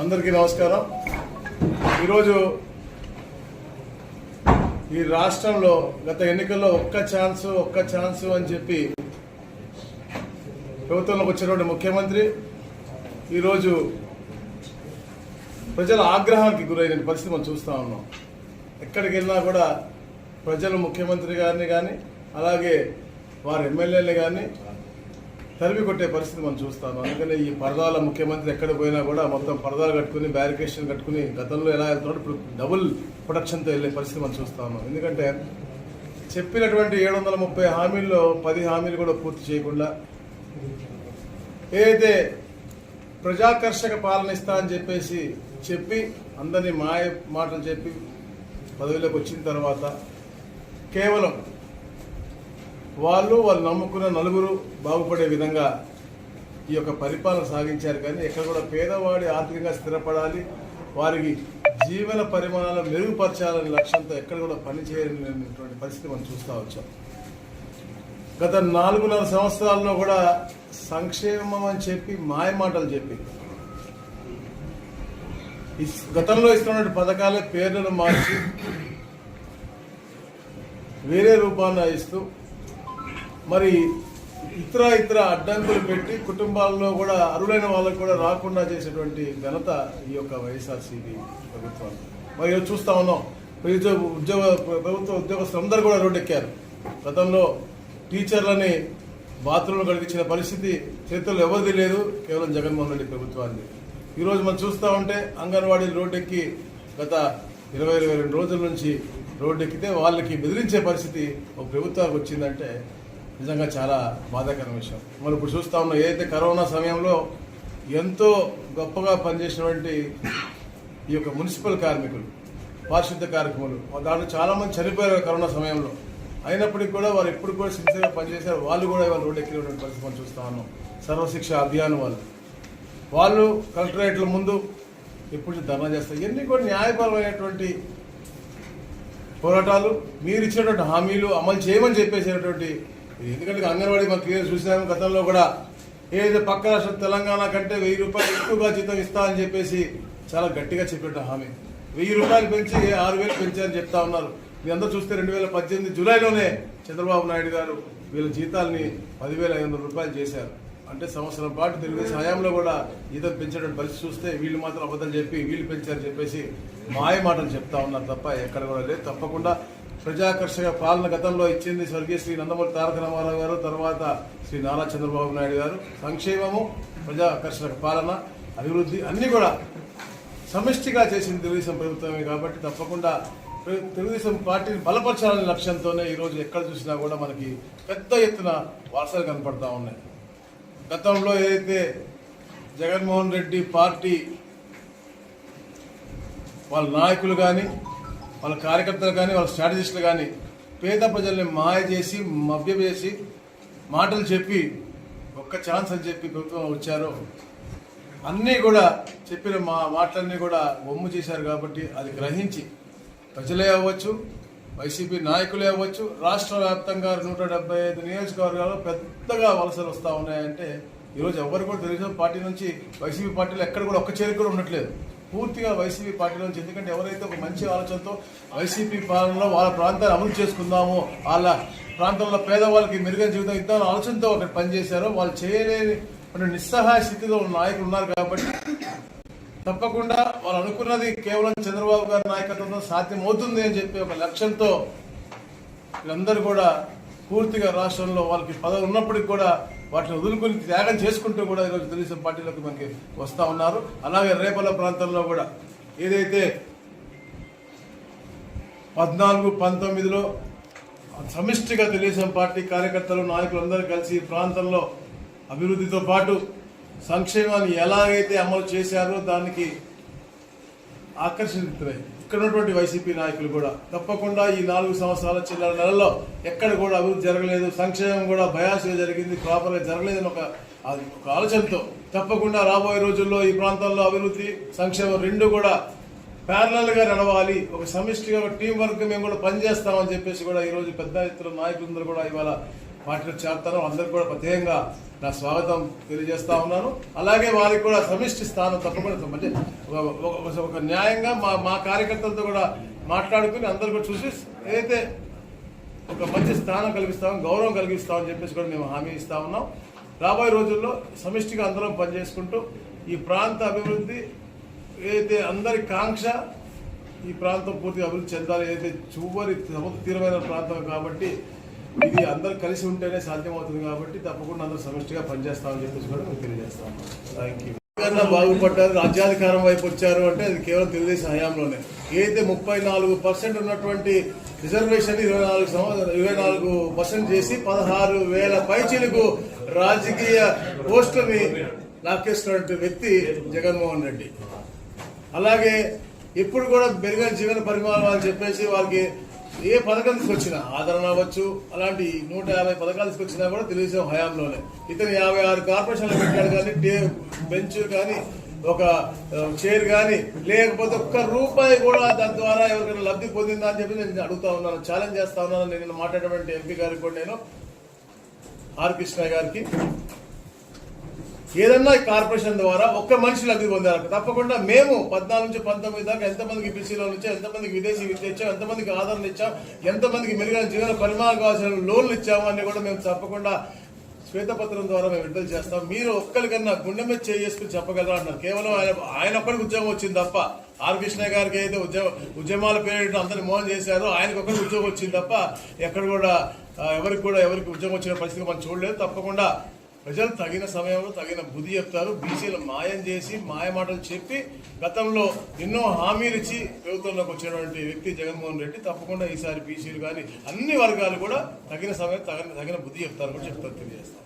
అందరికీ నమస్కారం. ఈరోజు ఈ రాష్ట్రంలో గత ఎన్నికల్లో ఒక్క ఛాన్స్ ఒక్క ఛాన్స్ అని చెప్పి ప్రభుత్వంలోకి వచ్చినటువంటి ముఖ్యమంత్రి ఈరోజు ప్రజల ఆగ్రహానికి గురైన పరిస్థితి మనం చూస్తూ ఉన్నాం. ఎక్కడికి వెళ్ళినా కూడా ప్రజలు ముఖ్యమంత్రి గారిని కానీ అలాగే వారి ఎమ్మెల్యేలు కానీ తరిమి కొట్టే పరిస్థితి మనం చూస్తాము. అందుకనే ఈ పరదాల ముఖ్యమంత్రి ఎక్కడ పోయినా కూడా మొత్తం పరదాలు కట్టుకుని బ్యారికేషన్ కట్టుకుని గతంలో ఎలా వెళ్తున్నాడు ఇప్పుడు డబుల్ ప్రొడక్షన్తో వెళ్ళే పరిస్థితి మనం చూస్తాము. ఎందుకంటే చెప్పినటువంటి ఏడు వందల ముప్పై హామీల్లో పది హామీలు కూడా పూర్తి చేయకుండా ఏదైతే ప్రజాకర్షక పాలన ఇస్తా అని చెప్పేసి చెప్పి అందరినీ మాయ మాటలు చెప్పి పదవిలోకి వచ్చిన తర్వాత కేవలం వాళ్ళు వాళ్ళు నమ్ముకున్న నలుగురు బాగుపడే విధంగా ఈ యొక్క పరిపాలన సాగించారు. కానీ ఎక్కడ కూడా పేదవాడి ఆర్థికంగా స్థిరపడాలి వారికి జీవన పరిమాణాలు మెరుగుపరచాలనే లక్ష్యంతో ఎక్కడ కూడా పనిచేయలేనటువంటి పరిస్థితి మనం చూస్తూ వచ్చాం. గత నాలుగున్నర సంవత్సరాల్లో కూడా సంక్షేమం అని చెప్పి మాయ మాటలు చెప్పి గతంలో ఇస్తున్నటువంటి పథకాలే పేర్లను మార్చి వేరే రూపాన్ని ఇస్తూ మరి ఇతర ఇతర అడ్డంకులు పెట్టి కుటుంబాల్లో కూడా అరులైన వాళ్ళకు కూడా రాకుండా చేసేటువంటి ఘనత ఈ యొక్క వైఎస్ఆర్సీపీ ప్రభుత్వం మరి ఈరోజు చూస్తా ఉన్నాం. ఉద్యోగ ఉద్యోగ ప్రభుత్వ ఉద్యోగస్తులందరూ కూడా రోడ్డెక్కారు. గతంలో టీచర్లని బాత్రూంలు కడిగించిన పరిస్థితి చేతుల్లో ఎవరిది లేదు కేవలం జగన్మోహన్ రెడ్డి ప్రభుత్వాన్ని ఈరోజు మనం చూస్తూ ఉంటే అంగన్వాడీలు రోడ్డెక్కి గత ఇరవై ఇరవై రెండు రోజుల నుంచి రోడ్డెక్కితే వాళ్ళకి బెదిరించే పరిస్థితి ఒక ప్రభుత్వానికి వచ్చిందంటే నిజంగా చాలా బాధాకరమైన విషయం. మనం ఇప్పుడు చూస్తా ఉన్నాం ఏదైతే కరోనా సమయంలో ఎంతో గొప్పగా పనిచేసినటువంటి ఈ యొక్క మున్సిపల్ కార్మికులు పారిశుద్ధ కార్యక్రమాలు దాంట్లో చాలా మంది చనిపోయారు కరోనా సమయంలో. అయినప్పటికీ కూడా వారు ఎప్పుడు కూడా సిన్సియర్గా పనిచేశారు. వాళ్ళు కూడా ఇవాళ రోడ్డు ఎక్కినటువంటి పరిస్థితి మనం చూస్తా ఉన్నాం. సర్వశిక్ష అభియాన్ వాళ్ళు. వాళ్ళు కలెక్టరేట్ల ముందు ఎప్పుడు ధర్నా చేస్తారు. ఇవన్నీ కూడా న్యాయపరమైనటువంటి పోరాటాలు. మీరు ఇచ్చినటువంటి హామీలు అమలు చేయమని చెప్పేసినటువంటి ఎందుకంటే అంగన్వాడీ మనం క్లియర్ చూసినాము గతంలో కూడా ఏదైతే పక్క రాష్ట్రం తెలంగాణ కంటే వెయ్యి రూపాయలు ఎక్కువగా జీతం ఇస్తా అని చెప్పేసి చాలా గట్టిగా చెప్పిన హామీ. వెయ్యి రూపాయలు పెంచి ఆరు వేలు పెంచారని చెప్తా ఉన్నారు. మీ అందరూ చూస్తే రెండు వేల పద్దెనిమిది జూలైలోనే చంద్రబాబు నాయుడు గారు వీళ్ళ జీతాల్ని పదివేల ఐదు వందల రూపాయలు చేశారు. అంటే సంవత్సరం పాటు తెలుగుదేశం హయాంలో కూడా జీతం పెంచేటువంటి పరిస్థితి చూస్తే వీళ్ళు మాత్రం అబద్ధం చెప్పి వీళ్ళు పెంచారని చెప్పేసి మాయ మాటలు చెప్తా ఉన్నారు తప్ప ఎక్కడ కూడా లేదు. తప్పకుండా ప్రజాకర్షక పాలన గతంలో ఇచ్చింది స్వర్గీయ శ్రీ నందమూరి తారక రామారావు గారు తర్వాత శ్రీ నారా చంద్రబాబు నాయుడు గారు. సంక్షేమము ప్రజాకర్షక పాలన అభివృద్ధి అన్ని కూడా సమిష్టిగా చేసింది తెలుగుదేశం ప్రభుత్వమే కాబట్టి తప్పకుండా తెలు- తెలుగుదేశం పార్టీని బలపరచాలనే లక్ష్యంతోనే ఈరోజు ఎక్కడ చూసినా కూడా మనకి పెద్ద ఎత్తున వార్తలు కనపడతా ఉన్నాయి. గతంలో ఏదైతే జగన్మోహన్ రెడ్డి పార్టీ వాళ్ళ నాయకులు కానీ వాళ్ళ కార్యకర్తలు కానీ వాళ్ళ స్ట్రాటజిస్టులు కానీ పేద ప్రజల్ని మాయ చేసి మభ్య చేసి మాటలు చెప్పి ఒక్క ఛాన్స్ అని చెప్పి ప్రభుత్వం వచ్చారో. అన్నీ కూడా చెప్పిన మా మాటలన్నీ కూడా బొమ్ము చేశారు కాబట్టి అది గ్రహించి ప్రజలే అవ్వచ్చు వైసీపీ నాయకులే అవ్వచ్చు రాష్ట్ర వ్యాప్తంగా నూట డెబ్బై ఐదు నియోజకవర్గాల్లో పెద్దగా వలసలు వస్తూ ఉన్నాయంటే ఈరోజు ఎవరు కూడా తెలుగుదేశం పార్టీ నుంచి వైసీపీ పార్టీలో ఎక్కడ కూడా ఒక్క చేరిక కూడా ఉండట్లేదు. పూర్తిగా వైసీపీ పార్టీ నుంచి ఎందుకంటే ఎవరైతే ఒక మంచి ఆలోచనతో వైసీపీ పాలనలో వాళ్ళ ప్రాంతాన్ని అమలు చేసుకుందామో వాళ్ళ ప్రాంతంలో పేదవాళ్ళకి మెరుగైన జీవితం ఇద్దామని ఆలోచనతో అక్కడ పనిచేశారో వాళ్ళు చేయలేని నిస్సహాయ స్థితిలో ఉన్న నాయకులు ఉన్నారు కాబట్టి తప్పకుండా వాళ్ళు అనుకున్నది కేవలం చంద్రబాబు గారి నాయకత్వంతో సాధ్యమవుతుంది అని చెప్పి ఒక లక్ష్యంతో వీళ్ళందరూ కూడా పూర్తిగా రాష్ట్రంలో వాళ్ళకి పదవి ఉన్నప్పటికీ కూడా వాటిని వదులుకొని త్యాగం చేసుకుంటూ కూడా ఈరోజు తెలుగుదేశం పార్టీలోకి మనకి వస్తూ ఉన్నారు. అలాగే రేపల ప్రాంతంలో కూడా ఏదైతే పద్నాలుగు పంతొమ్మిదిలో సమిష్టిగా తెలుగుదేశం పార్టీ కార్యకర్తలు నాయకులందరూ కలిసి ప్రాంతంలో అభివృద్ధితో పాటు సంక్షేమాన్ని ఎలాగైతే అమలు చేశారో దానికి ఆకర్షితులై. ఇక్కడ ఉన్నటువంటి వైసీపీ నాయకులు కూడా తప్పకుండా ఈ నాలుగు సంవత్సరాల చిల్లర నెలల్లో ఎక్కడ కూడా అభివృద్ధి జరగలేదు సంక్షేమం కూడా భయాసే జరిగింది ప్రాపర్గా జరగలేదని ఒక అది ఒక ఆలోచనతో తప్పకుండా రాబోయే రోజుల్లో ఈ ప్రాంతంలో అభివృద్ధి సంక్షేమం రెండు కూడా ప్యారలల్గా నడవాలి. ఒక సమిష్టిగా ఒక టీం వర్క్ మేము కూడా పనిచేస్తామని చెప్పేసి కూడా ఈ రోజు పెద్ద ఎత్తున నాయకులందరూ కూడా ఇవాళ వాటిలో చేరుతారో అందరికి కూడా ప్రత్యేకంగా నా స్వాగతం తెలియజేస్తా ఉన్నాను. అలాగే వారికి కూడా సమిష్టి స్థానం తప్పకుండా అంటే ఒక- న్యాయంగా మా మా కార్యకర్తలతో కూడా మాట్లాడుకుని అందరు కూడా చూసి ఏదైతే ఒక మంచి స్థానం కలిగిస్తాం గౌరవం కలిగిస్తామని చెప్పేసి కూడా మేము హామీ ఇస్తా ఉన్నాం. రాబోయే రోజుల్లో సమిష్టిగా అందరం పనిచేసుకుంటూ ఈ ప్రాంత అభివృద్ధి ఏదైతే అందరి కాంక్ష ఈ ప్రాంతం పూర్తిగా అభివృద్ధి చెందాలి ఏదైతే చివరి తీరమైన ప్రాంతం కాబట్టి ఇది అందరు కలిసి ఉంటేనే సాధ్యమవుతుంది కాబట్టి తప్పకుండా అందరూ సమిష్టిగా పనిచేస్తామని చెప్పేసి కూడా మేము తెలియజేస్తాం. థ్యాంక్ యూ కన్నా బాగుపడ్డారు రాజ్యాధికారం వైపు వచ్చారు అంటే అది కేవలం తెలుగుదేశం హయాంలోనే. ఏదైతే ముప్పై నాలుగు పర్సెంట్ ఉన్నటువంటి రిజర్వేషన్ ఇరవై నాలుగు సంవత్సరం ఇరవై నాలుగు పర్సెంట్ చేసి పదహారు వేల పైచీలకు రాజకీయ పోస్టుని లాక్కేస్తున్నటువంటి వ్యక్తి జగన్మోహన్ రెడ్డి. అలాగే ఇప్పుడు కూడా మెరుగైన జీవన పరిమాణం అని చెప్పేసి వాళ్ళకి ఏ పథకం తీసుకొచ్చినా ఆదరణ అవ్వచ్చు. అలాంటి నూట యాభై పథకాలు తీసుకొచ్చినా కూడా తెలుగుదేశం హయాంలోనే. ఇతను యాభై ఆరు కార్పొరేషన్లు పెట్టాడు కానీ టే బెంచ్ కానీ ఒక చైర్ కానీ లేకపోతే ఒక్క రూపాయి కూడా దాని ద్వారా ఎవరికైనా లబ్ధి పొందిందా అని చెప్పి నేను అడుగుతా ఉన్నాను ఛాలెంజ్ చేస్తా ఉన్నాను. నేను మాట్లాడేటువంటి ఎంపీ గారికి కూడా నేను ఆర్ కృష్ణ గారికి. ఏదన్నా ఈ కార్పొరేషన్ ద్వారా ఒక్క మనిషి లబ్ధి పొందారు తప్పకుండా మేము పద్నాలుగు నుంచి పంతొమ్మిది దాకా ఎంతమందికి బీసీలో నుంచి ఎంతమందికి విదేశీ విద్య ఇచ్చాం ఎంతమందికి ఆదరణ ఇచ్చాం ఎంతమందికి మెరుగైన జీవన పరిమాణం కావాల్సిన లోన్లు ఇచ్చాము అని కూడా మేము తప్పకుండా శ్వేతపత్రం ద్వారా మేము విడుదల చేస్తాం. మీరు ఒక్కరికన్నా గుండె మీద చేసుకుని చెప్పగలరా అన్నారు కేవలం ఆయన ఆయన ఒక్కడికి ఉద్యోగం వచ్చింది తప్ప ఆర్ కృష్ణ గారికి అయితే ఉద్యమ ఉద్యమాల పేరు అందరిని మోహన్ చేశారు ఆయనకు ఒక్కరికి ఉద్యోగం వచ్చింది తప్ప ఎక్కడ కూడా ఎవరికి కూడా ఎవరికి ఉద్యోగం వచ్చిన పరిస్థితి మనం చూడలేదు. తప్పకుండా ప్రజలు తగిన సమయంలో తగిన బుద్ధి చెప్తారు. బీసీలు మాయం చేసి మాయ మాటలు చెప్పి గతంలో ఎన్నో హామీలు ఇచ్చి ప్రభుత్వంలోకి వచ్చినటువంటి వ్యక్తి జగన్మోహన్ రెడ్డి తప్పకుండా ఈసారి బీసీలు కానీ అన్ని వర్గాలు కూడా తగిన సమయం తగిన తగిన బుద్ధి చెప్తారు కూడా చెప్తారు తెలియజేస్తారు.